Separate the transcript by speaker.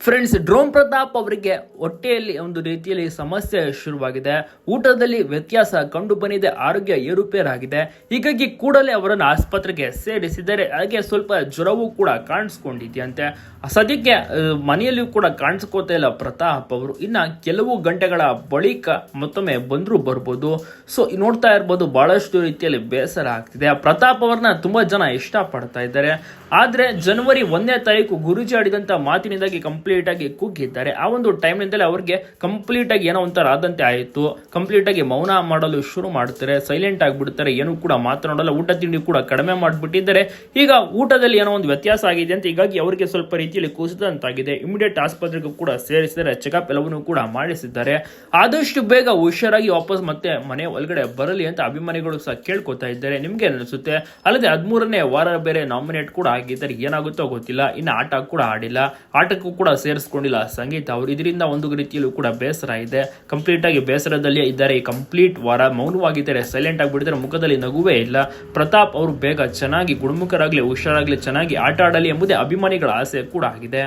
Speaker 1: Friends drone Pratap ಅವರಿಗೆ ಹೊಟ್ಟೆಯಲ್ಲಿ ಒಂದು ರೀತಿಯಲ್ಲಿ ಸಮಸ್ಯೆ ಶುರುವಾಗಿದೆ. ಊಟದಲ್ಲಿ ವ್ಯತ್ಯಾಸ ಕಂಡು ಬಂದಿದೆ, ಆರೋಗ್ಯ ಏರುಪೇರಾಗಿದೆ. ಹೀಗಾಗಿ ಕೂಡಲೇ ಅವರನ್ನು ಆಸ್ಪತ್ರೆಗೆ ಸೇರಿಸಿದರೆ ಹಾಗೆ ಸ್ವಲ್ಪ ಜ್ವರವೂ ಕೂಡ ಕಾಣಿಸ್ಕೊಂಡಿದೆಯಂತೆ. ಸದ್ಯಕ್ಕೆ ಮನೆಯಲ್ಲಿಯೂ ಕೂಡ ಕಾಣಿಸ್ಕೋತಾ ಇಲ್ಲ ಪ್ರತಾಪ್ ಅವರು. ಇನ್ನು ಕೆಲವು ಗಂಟೆಗಳ ಬಳಿಕ ಮತ್ತೊಮ್ಮೆ ಬಂದರೂ ಬರ್ಬೋದು. ಸೊ ನೋಡ್ತಾ ಇರ್ಬೋದು, ಬಹಳಷ್ಟು ರೀತಿಯಲ್ಲಿ ಬೇಸರ ಆಗ್ತಿದೆ. ಪ್ರತಾಪ್ ಅವ್ರನ್ನ ತುಂಬಾ ಜನ ಇಷ್ಟಪಡ್ತಾ ಇದ್ದಾರೆ. ಆದರೆ, ಜನವರಿ ಒಂದನೇ ತಾರೀಕು ಗುರುಜಿ ಆಡಿದಂಥ ಮಾತಿನಿಂದಾಗಿ ಕಂಪ್ಲೀಟ್ ಆಗಿ ಕುಗ್ಗಿದ್ದಾರೆ ಆ ಒಂದು ಟೈಮ್ನಿಂದಲೇ ಅವ್ರಿಗೆ ಕಂಪ್ಲೀಟ್ ಆಗಿ ಏನೋ ಒಂಥರ ಆದಂತೆ ಆಯಿತು. ಕಂಪ್ಲೀಟ್ ಆಗಿ ಮೌನ ಮಾಡಲು ಶುರು ಮಾಡ್ತಾರೆ. ಸೈಲೆಂಟ್ ಆಗಿಬಿಡ್ತಾರೆ ಏನು ಕೂಡ ಮಾತನಾಡಲ್ಲ ಊಟ ತಿಂಡಿ ಕೂಡ ಕಡಿಮೆ ಮಾಡಿಬಿಟ್ಟಿದ್ದಾರೆ. ಈಗ ಊಟದಲ್ಲಿ ಏನೋ ಒಂದು ವ್ಯತ್ಯಾಸ ಆಗಿದೆ ಅಂತ ಹೀಗಾಗಿ ಅವರಿಗೆ ಸ್ವಲ್ಪ ರೀತಿಯಲ್ಲಿ ಕುಸಿದಂತಾಗಿದೆ. ಇಮಿಡಿಯೇಟ್ ಆಸ್ಪತ್ರೆಗೂ ಕೂಡ ಸೇರಿಸಿದ್ದಾರೆ. ಚೆಕಪ್ ಎಲ್ಲವನ್ನೂ ಕೂಡ ಮಾಡಿಸಿದ್ದಾರೆ. ಆದಷ್ಟು ಬೇಗ ಹುಷಾರಾಗಿ ವಾಪಸ್ ಮತ್ತೆ ಮನೆ ಒಳಗಡೆ ಬರಲಿ ಅಂತ ಅಭಿಮಾನಿಗಳು ಸಹ ಕೇಳ್ಕೊತಾ ಇದ್ದಾರೆ. ನಿಮ್ಗೆ ಅನಿಸುತ್ತೆ? ಅಲ್ಲದೆ ಹದಿಮೂರನೇ ವಾರ ಬೇರೆ ನಾಮಿನೇಟ್ ಕೂಡ ಆಗಿದ್ದಾರೆ. ಏನಾಗುತ್ತೋ ಗೊತ್ತಿಲ್ಲ. ಇನ್ನು ಆಟ ಕೂಡ ಆಡಿಲ್ಲ. ಆಟಕ್ಕೂ ಕೂಡ ಸೇರಿಸ್ಕೊಂಡಿಲ್ಲ. ಸಂಗೀತ ಅವರು ಇದರಿಂದ ಒಂದು ರೀತಿಯಲ್ಲೂ ಕೂಡ ಬೇಸರ ಇದೆ. ಕಂಪ್ಲೀಟ್ ಆಗಿ ಬೇಸರದಲ್ಲಿ ಇದ್ದಾರೆ. ಈ ಕಂಪ್ಲೀಟ್ ವಾರ ಮೌನವಾಗಿದ್ದಾರೆ ಸೈಲೆಂಟ್ ಆಗಿಬಿಟ್ಟಿದ್ದಾರೆ ಮುಖದಲ್ಲಿ ನಗುವೇ ಇಲ್ಲ. ಪ್ರತಾಪ್ ಅವರು ಬೇಗ ಚೆನ್ನಾಗಿ ಗುಣಮುಖರಾಗಲಿ, ಹುಷಾರಾಗಲಿ, ಚೆನ್ನಾಗಿ ಆಟ ಆಡಲಿ ಎಂಬುದೇ ಅಭಿಮಾನಿಗಳ ಆಸೆ ಕೂಡ ಆಗಿದೆ.